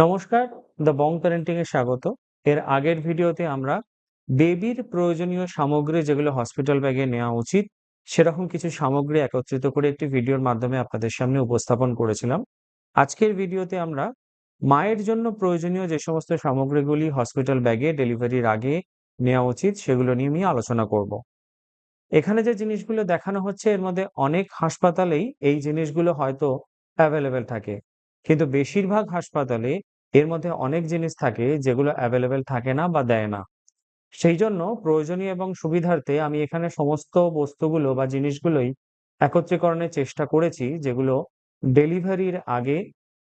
নমস্কার, the Bong parenting এ স্বাগত। এর আগের ভিডিওতে আমরা বেবির প্রয়োজনীয় সামগ্রী যেগুলো হসপিটাল ব্যাগে নেওয়া উচিত, সেরকম কিছু সামগ্রী একত্রিত করে একটি ভিডিওর মাধ্যমে আপনাদের সামনে উপস্থাপন করেছিলাম। আজকের ভিডিওতে আমরা মায়ের জন্য প্রয়োজনীয় যে সমস্ত সামগ্রীগুলি হসপিটাল ব্যাগে ডেলিভারির আগে নেওয়া উচিত, সেগুলো নিয়ে আমি আলোচনা করব। এখানে যে জিনিসগুলো দেখানো হচ্ছে, এর মধ্যে অনেক হাসপাতালেই এই জিনিসগুলো হয়তো অ্যাভেলেবেল থাকে। কিন্তু বেশিরভাগ হাসপাতালে এর মধ্যে অনেক জিনিস থাকে যেগুলো অ্যাভেলেবেল থাকে না বা দেয় না। সেই জন্য প্রয়োজনীয় এবং সুবিধার্থে আমি এখানে সমস্ত বস্তুগুলো বা জিনিসগুলোই একত্রীকরণের চেষ্টা করেছি, যেগুলো ডেলিভারির আগে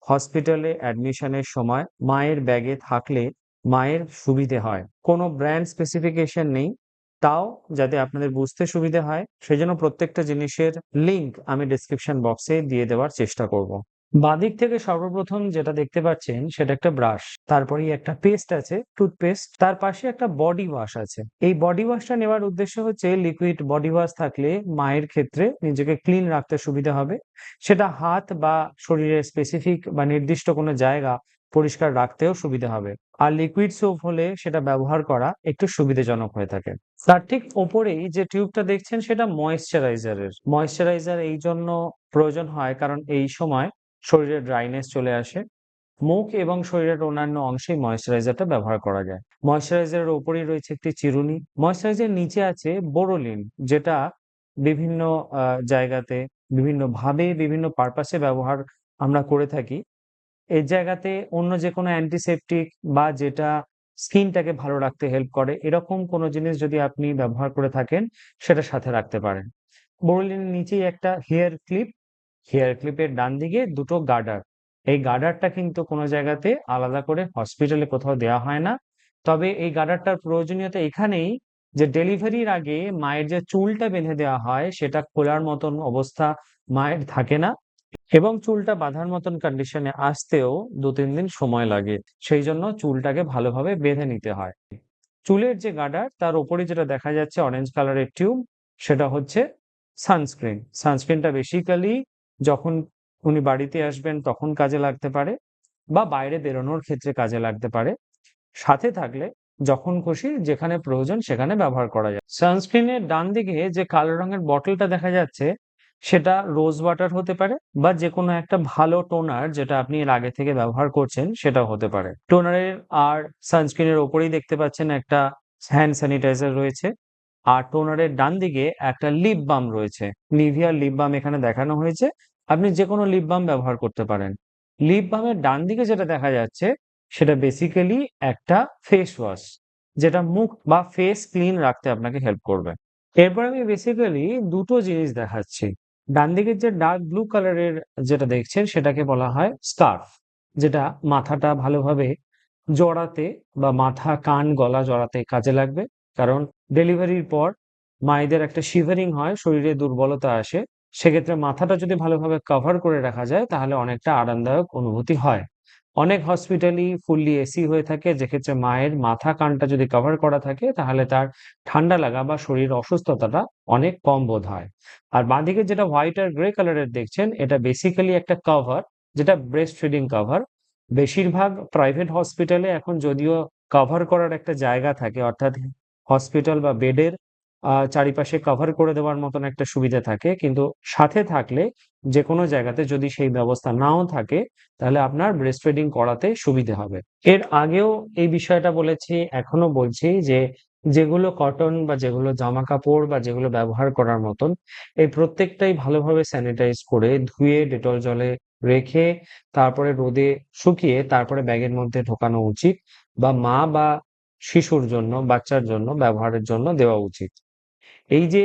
হসপিটালে অ্যাডমিশনের সময় মায়ের ব্যাগে থাকলে মায়ের সুবিধে হয়। কোনো ব্র্যান্ড স্পেসিফিকেশন নেই, তাও যাতে আপনাদের বুঝতে সুবিধে হয়, সেজন্য প্রত্যেকটা জিনিসের লিংক আমি ডিসক্রিপশন বক্সে দিয়ে দেওয়ার চেষ্টা করব। বাঁদিক থেকে সর্বপ্রথম যেটা দেখতে পাচ্ছেন সেটা একটা ব্রাশ। তারপরেই একটা পেস্ট আছে, টুথপেস্ট। তার পাশে একটা বডি ওয়াশ আছে। এই বডি ওয়াশটা নেওয়ার উদ্দেশ্য হচ্ছে লিকুইড বডি ওয়াশ থাকলে মায়ের ক্ষেত্রে নিজেকে ক্লিন রাখতে সুবিধা হবে। সেটা হাত বা শরীরের স্পেসিফিক বা নির্দিষ্ট কোনো জায়গা পরিষ্কার রাখতেও সুবিধা হবে। আর লিকুইড সোপ হলে সেটা ব্যবহার করা একটু সুবিধাজনক হয়ে থাকে। তার ঠিক ওপরেই যে টিউবটা দেখছেন সেটা ময়েশ্চারাইজারের ময়েশ্চারাইজার এই জন্য প্রয়োজন হয় কারণ এই সময় শরীরে ড্রাইনেস চলে আসে। মুখ এবং শরীরের অন্যান্য অংশে ময়েশ্চারাইজারটা ব্যবহার করা যায়। ময়েশ্চারাইজারের উপরেই রয়েছে একটি চিরুনি। ময়েশ্চারাইজার নিচে আছে বোরোলিন যেটা বিভিন্ন জায়গাতে, বিভিন্ন ভাবে, বিভিন্ন পারপাসে ব্যবহার আমরা করে থাকি। এই জায়গাতে অন্য যে কোনো অ্যান্টিসেপটিক বা যেটা স্কিনটাকে ভালো রাখতে হেল্প করে, এরকম কোনো জিনিস যদি আপনি ব্যবহার করে থাকেন, সেটা সাথে রাখতে পারেন। বোরোলিনের নিচেই একটা হেয়ার ক্লিপ হেয়ার ক্লিপের ডান দিকে দুটো গার্ডার এই গার্ডারটা কিন্তু কোনো জায়গাতে আলাদা করে হসপিটালে কোথাও দেওয়া হয় না। তবে এই গার্ডারটার প্রয়োজনীয়তা এখানেই যে ডেলিভারির আগে মায়ের যে চুলটা বেঁধে দেওয়া হয় সেটা খোলার মতন অবস্থা মায়ের থাকে না এবং চুলটা বাঁধার মতন কন্ডিশনে আসতেও দু তিন দিন সময় লাগে। সেই জন্য চুলটাকে ভালোভাবে বেঁধে নিতে হয়। চুলের যে গার্ডার তার উপরে যেটা দেখা যাচ্ছে অরেঞ্জ কালারের টিউব সেটা হচ্ছে সানস্ক্রিন সানস্ক্রিনটা বেসিক্যালি যখন উনি বাড়িতে আসবেন তখন কাজে লাগতে পারে বা বাইরে বেরোনোর ক্ষেত্রে কাজে লাগতে পারে। সাথে থাকলে যখন খুশি যেখানে প্রয়োজন সেখানে ব্যবহার করা যায়। সানস্ক্রিনের ডান দিকে যে কালো রঙের বটলটা দেখা যাচ্ছে, সেটা রোজ ওয়াটার হতে পারে বা যে কোনো একটা ভালো টোনার যেটা আপনি এর আগে থেকে ব্যবহার করছেন সেটাও হতে পারে। টোনারের আর সানস্ক্রিনের ওপরেই দেখতে পাচ্ছেন একটা হ্যান্ড স্যানিটাইজার রয়েছে। আর টোনারের ডান দিকে একটা লিপ বাম রয়েছে। নিভিয়া লিপ বাম এখানে দেখানো হয়েছে। আপনি যে কোনো লিপ বাম ব্যবহার করতে পারেন। লিপ বামের ডান দিকে যেটা দেখা যাচ্ছে, সেটা বেসিক্যালি একটা ফেস ওয়াশ যেটা মুখ বা ফেস ক্লিন রাখতে আপনাকে হেল্প করবে। এরপর আমি বেসিক্যালি দুটো জিনিস দেখাচ্ছি। ডান দিকের যে ডার্ক ব্লু কালারের যেটা দেখছেন, সেটাকে বলা হয় স্কার্ফ যেটা মাথাটা ভালোভাবে জড়াতে বা মাথা, কান, গলা জড়াতে কাজে লাগবে। কারণ ডেলিভারির পর মায়েদের একটা শিভারিং হয়, শরীরে দুর্বলতা আসে। সেক্ষেত্রে মাথাটা যদি ভালোভাবে কভার করে রাখা যায়, তাহলে অনেকটা আরামদায়ক অনুভূতি হয়। অনেক হসপিটালই ফুললি এসি হয়ে থাকে, যেক্ষেত্রে মায়ের মাথা কানটা যদি কভার করা থাকে, তাহলে তার ঠান্ডা লাগা বা শরীর অসুস্থতাটা অনেক কম বোধ হয়। আর বাঁদিকে যেটা হোয়াইট আর গ্রে কালারের দেখছেন, এটা বেসিক্যালি একটা কভার যেটা ব্রেস্ট ফিডিং কভার বেশিরভাগ প্রাইভেট হসপিটালে এখন যদিও কভার করার একটা জায়গা থাকে, অর্থাৎ হসপিটাল বা বেডের চারিপাশে কভার করে দেওয়ার মতন একটা সুবিধা থাকে। কিন্তু সাথে থাকলে যে কোনো জায়গাতে যদি সেই ব্যবস্থা নাও থাকে, তাহলে আপনার ব্রেস্ট ফিডিং করাতে সুবিধে হবে। এর আগেও এই বিষয়টা বলেছি এখনও বলছি যে যেগুলো কটন বা যেগুলো জামা কাপড় বা যেগুলো ব্যবহার করার মতন, এই প্রত্যেকটাই ভালোভাবে স্যানিটাইজ করে ধুয়ে, ডেটল জলে রেখে, তারপরে রোদে শুকিয়ে, তারপরে ব্যাগের মধ্যে ঢোকানো উচিত বা মা বা শিশুর জন্য, বাচ্চার জন্য, ব্যবহারের জন্য দেওয়া উচিত। এই যে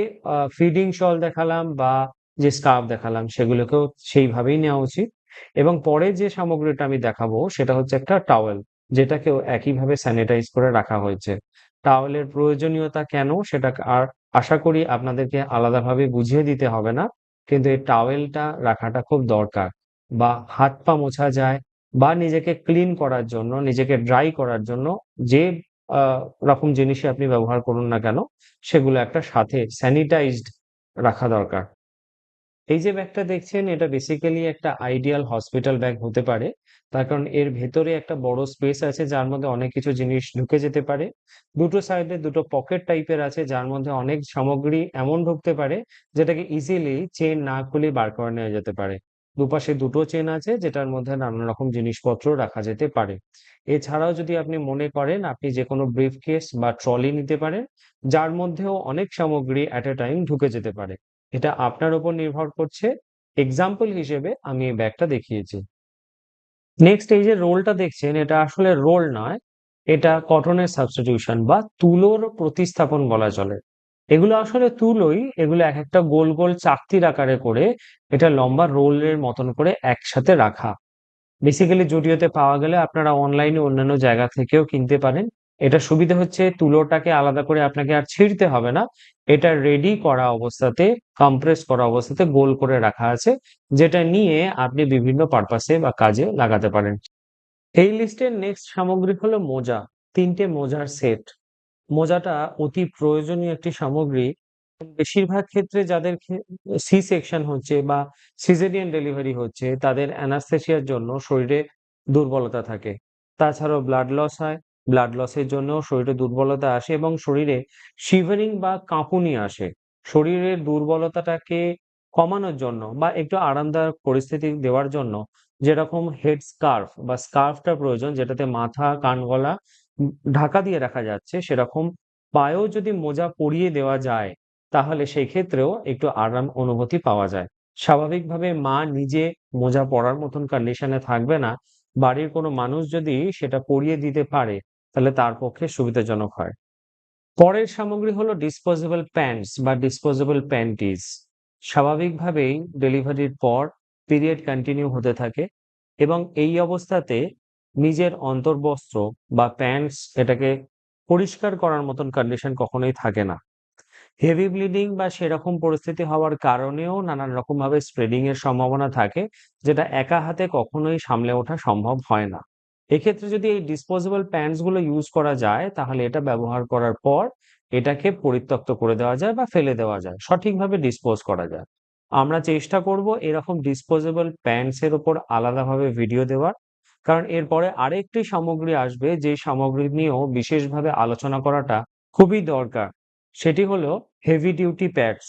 ফিডিং শল দেখালাম বা যে স্কার্ফ দেখালাম, সেগুলোকেও সেইভাবেই নেওয়া উচিত। এবং পরে যে সামগ্রীটা আমি দেখাবো, সেটা হচ্ছে একটা টাওয়েল যেটাকেও একইভাবে স্যানিটাইজ করে রাখা হয়েছে। টাওয়েলের প্রয়োজনীয়তা কেন, সেটা আর আশা করি আপনাদেরকে আলাদাভাবে বুঝিয়ে দিতে হবে না। কিন্তু এই টাওয়েলটা রাখাটা খুব দরকার। বা হাত পা মোছা যায়, বা নিজেকে ক্লিন করার জন্য, নিজেকে ড্রাই করার জন্য যে রকম জিনিসই আপনি ব্যবহার করুন না কেন, সেগুলো একটা সাথে স্যানিটাইজড রাখা দরকার এই যে ব্যাগটা দেখছেন, এটা বেসিক্যালি একটা আইডিয়াল হসপিটাল ব্যাগ হতে পারে। তার কারণ এর ভেতরে একটা বড় স্পেস আছে, যার মধ্যে অনেক কিছু জিনিস ঢুকে যেতে পারে। দুটো সাইডে দুটো পকেট টাইপের আছে, যার মধ্যে অনেক সামগ্রী এমন ঢুকতে পারে, যেটাকে ইজিলি চেন না খুলে বার করে নেওয়া যেতে পারে। দুপাশে দুটো চেন আছে, যেটার মধ্যে নানান রকম জিনিসপত্র রাখা যেতে পারে। এছাড়াও যদি আপনি মনে করেন, আপনি যেকোনো ব্রিফকেস বা ট্রলি নিতে পারেন, যার মধ্যেও অনেক সামগ্রী এট এ টাইম ঢুকে যেতে পারে। এটা আপনার উপর নির্ভর করছে। এক্সাম্পল হিসেবে আমি এই ব্যাগটা দেখিয়েছি। নেক্সট এই যে রোলটা দেখছেন, এটা আসলে রোল নয়। এটা কটনের সাবস্টিটিউশন বা তুলোর প্রতিস্থাপন বলা চলে। এগুলো আসলে তুলোই, এগুলো এক একটা গোল, গোল চাকতির আকারে করে এটা লম্বা রোলের মতন করে একসাথে রাখা। বেসিক্যালি জুডিওতে পাওয়া গেলে আপনারা অনলাইনে অন্যান্য জায়গা থেকেও কিনতে পারেন। এটার সুবিধা হচ্ছে তুলোটাকে আলাদা করে আপনাকে আর ছিঁড়তে হবে না। এটা রেডি করা অবস্থাতে, কম্প্রেস করা অবস্থাতে গোল করে রাখা আছে। যেটা নিয়ে আপনি বিভিন্ন পারপাসে বা কাজে লাগাতে পারেন। এই লিস্টের নেক্সট সামগ্রী হলো মোজা। তিনটে মোজার সেট। মোজাটা অতি প্রয়োজনীয় একটি সামগ্রী। বেশিরভাগ ক্ষেত্রে যাদের সি সেকশন হচ্ছে বা সিজারিয়ান ডেলিভারি হচ্ছে তাদের অ্যানাস্থেসিয়ার জন্য শরীরে দুর্বলতা থাকে। তাছাড়াও ব্লাড লস হয়। ব্লাড লসের জন্য শরীরে দুর্বলতা আসে এবং শরীরে শিভারিং বা কাঁপুনি আসে। শরীরের দুর্বলতাটাকে কমানোর জন্য বা একটু আরামদায়ক পরিস্থিতি দেওয়ার জন্য যেরকম হেড স্কার্ফ বা স্কার্ফটা প্রয়োজন যেটাতে মাথা, কান, গলা উম ঢাকা দিয়ে রাখা যাচ্ছে, সেরকম পায়েও যদি মোজা পরিয়ে দেওয়া যায়, তাহলে সেই ক্ষেত্রেও একটু আরাম অনুভূতি পাওয়া যায়। স্বাভাবিকভাবে মা নিজে মোজা পরার মতন কন্ডিশনে থাকবে না। বাড়ির কোনো মানুষ যদি সেটা পরিয়ে দিতে পারে, তাহলে তার পক্ষে সুবিধাজনক হয়। পরের সামগ্রী হলো ডিসপোজেবল প্যান্টস বা ডিসপোজেবল প্যান্টিস স্বাভাবিকভাবেই ডেলিভারির পর পিরিয়ড কন্টিনিউ হতে থাকে এবং এই অবস্থাতে নিজের অন্তর্বস্ত্র বা প্যান্টস এটাকে পরিষ্কার করার মতন কন্ডিশন কখনোই থাকে না। হেভি ব্লিডিং বা সেরকম পরিস্থিতি হওয়ার কারণেও নানান রকমভাবে স্প্রেডিং এর সম্ভাবনা থাকে, যেটা একা হাতে কখনোই সামলে ওঠা সম্ভব হয় না। এক্ষেত্রে যদি এই ডিসপোজেবল প্যান্টসগুলো ইউজ করা যায়, তাহলে এটা ব্যবহার করার পর এটাকে পরিত্যক্ত করে দেওয়া যায় বা ফেলে দেওয়া যায়। সঠিকভাবে ডিসপোজ করা যায়। আমরা চেষ্টা করব এরকম ডিসপোজেবল প্যান্টস এর উপর আলাদাভাবে ভিডিও দেওয়ার। কারণ এরপরে আরেকটি সামগ্রী আসবে যে সামগ্রী নিয়েও বিশেষভাবে আলোচনা করাটা খুবই দরকার। সেটি হলো হেভি ডিউটি প্যাডস।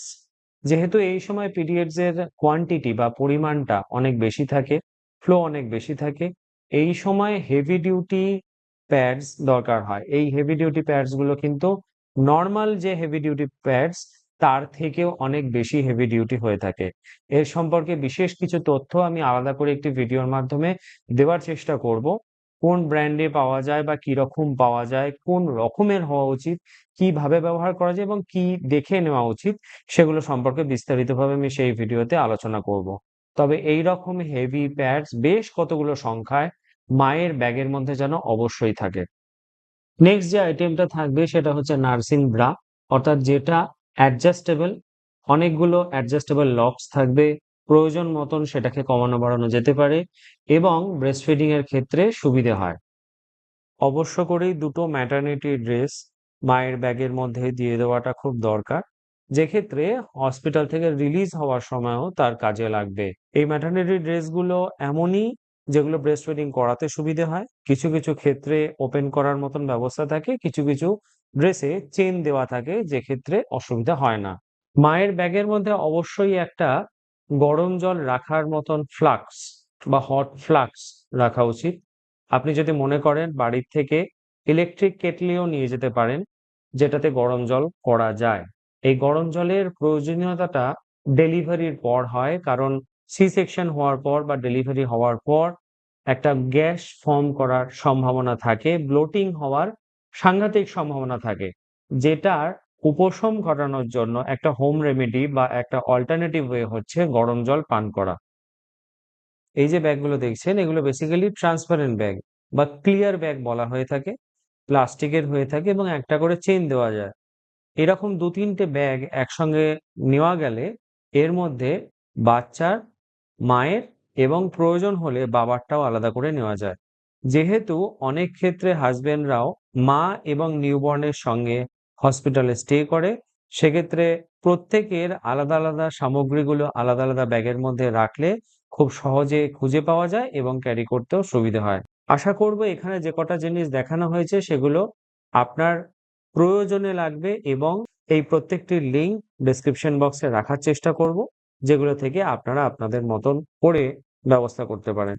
যেহেতু এই সময় পিরিয়ডস এর কোয়ান্টিটি বা পরিমাণটা অনেক বেশি থাকে, ফ্লো অনেক বেশি থাকে। এই সময় হেভি ডিউটি প্যাডস দরকার হয়। এই হেভি ডিউটি প্যাডসগুলো কিন্তু নর্মাল যে হেভি ডিউটি প্যাডস তার থেকেও অনেক বেশি হেভি ডিউটি হয়ে থাকে। এর সম্পর্কে বিশেষ কিছু তথ্য আমি আলাদা করে একটি ভিডিওর মাধ্যমে দেওয়ার চেষ্টা করব। কোন ব্র্যান্ডে পাওয়া যায় বা কীরকম পাওয়া যায়, কোন রকমের হওয়া উচিত, কীভাবে ব্যবহার করা যায় এবং কি দেখে নেওয়া উচিত সেগুলো সম্পর্কে বিস্তারিতভাবে আমি সেই ভিডিওতে আলোচনা করব। তবে এই রকম হেভি প্যাডস বেশ কতগুলো সংখ্যায় মায়ের ব্যাগের মধ্যে যেন অবশ্যই থাকে। নেক্সট যে আইটেমটা থাকবে সেটা হচ্ছে নার্সিং ব্রা অর্থাৎ যেটা অ্যাডজাস্টেবল অনেকগুলো অ্যাডজাস্টেবল লকস থাকবে। প্রয়োজন মতন সেটাকে কমানো বাড়ানো যেতে পারে এবং ব্রেস্টফিডিং এর ক্ষেত্রে সুবিধে হয়। অবশ্য করেই দুটো ম্যাটারনিটি ড্রেস মায়ের ব্যাগের মধ্যে দিয়ে দেওয়াটা খুব দরকার। যেক্ষেত্রে হসপিটাল থেকে রিলিজ হওয়ার সময়ও তার কাজে লাগবে। এই ম্যাটারনিটি ড্রেসগুলো এমনই যেগুলো ব্রেস্ট ব্রেস্টফিডিং করাতে সুবিধে হয়। কিছু, কিছু ক্ষেত্রে ওপেন করার মতন ব্যবস্থা থাকে। কিছু, কিছু ড্রেসে চেন দেওয়া থাকে যেক্ষেত্রে অসুবিধা হয় না। মায়ের ব্যাগের মধ্যে অবশ্যই একটা গরম জল রাখার মতন ফ্লাস্ক বা হট ফ্লাস্ক রাখা উচিত। আপনি যদি মনে করেন বাড়ির থেকে ইলেকট্রিক কেটলিও নিয়ে যেতে পারেন যেটাতে গরম জল করা যায়। এই গরম জলের প্রয়োজনীয়তাটা ডেলিভারির পর হয় কারণ সি সেকশন হওয়ার পর বা ডেলিভারি হওয়ার পর একটা গ্যাস ফর্ম করার সম্ভাবনা থাকে, ব্লোটিং হওয়ার সাংঘাতিক সম্ভাবনা থাকে। যেটার উপশম ঘটানোর জন্য একটা হোম রেমেডি বা একটা অল্টারনেটিভ ওয়ে হচ্ছে গরম জল পান করা। এই যে ব্যাগগুলো দেখছেন এগুলো বেসিক্যালি ট্রান্সপারেন্ট ব্যাগ বা ক্লিয়ার ব্যাগ বলা হয়ে থাকে। প্লাস্টিকের হয়ে থাকে এবং একটা করে চেন দেওয়া যায়। এরকম দু তিনটে ব্যাগ একসঙ্গে নেওয়া গেলে এর মধ্যে বাচ্চার, মায়ের এবং প্রয়োজন হলে বাবারটাও আলাদা করে নেওয়া যায়। যেহেতু অনেক ক্ষেত্রে হাসব্যান্ডরাও মা এবং নিউবর্ন এর সঙ্গে হসপিটালে স্টে করে, সেক্ষেত্রে প্রত্যেকের আলাদা আলাদা সামগ্রীগুলো আলাদা আলাদা ব্যাগের মধ্যে রাখলে খুব সহজে খুঁজে পাওয়া যায় এবং ক্যারি করতেও সুবিধা হয়। আশা করব এখানে যে কটা জিনিস দেখানো হয়েছে সেগুলো আপনার প্রয়োজনে লাগবে এবং এই প্রত্যেকটি লিঙ্ক ডেসক্রিপশন বক্সে রাখার চেষ্টা করব, যেগুলো থেকে আপনারা আপনাদের মতন করে ব্যবস্থা করতে পারেন।